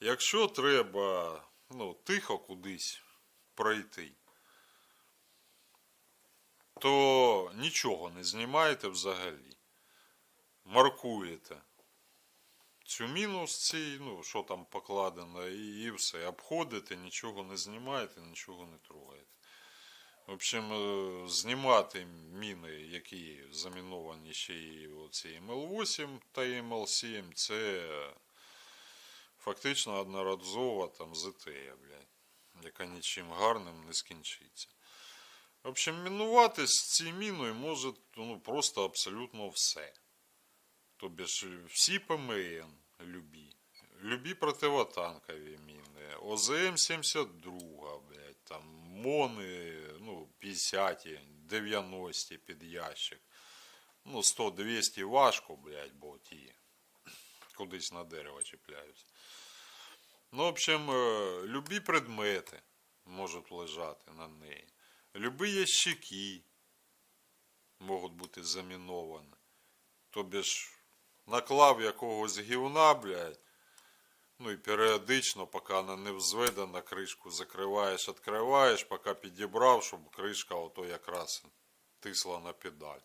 Якщо треба ну, тихо кудись пройти, то нічого не знімаєте взагалі. Маркуєте цю міну з цій, ну, що там покладено, і, і все. Обходите, нічого не знімаєте, нічого не трогаєте. В общем, е, знімати міни, які заміновані ще й оці МЛ-8 та МЛ-7, це фактично одноразова там ЗТЕ, блядь, яка нічим гарним не скінчиться. В общем, мінувати з цією міною може ну, просто абсолютно все. Тобі ж всі ПМН любі, любі противотанкові міни, ОЗМ-72, блядь, там, МОНи, ну, 50, 90 під ящик. Ну, 100-200 важко, блядь, бо ті кудись на дерево чіпляються. Ну, в общем, е, любі предмети можуть лежати на неї. Любі ящики можуть бути заміновані. Тобі ж наклав якогось гівна, блядь, ну і періодично, поки вона не взведена, кришку закриваєш, відкриваєш, поки підібрав, щоб кришка ото якраз тисла на педаль.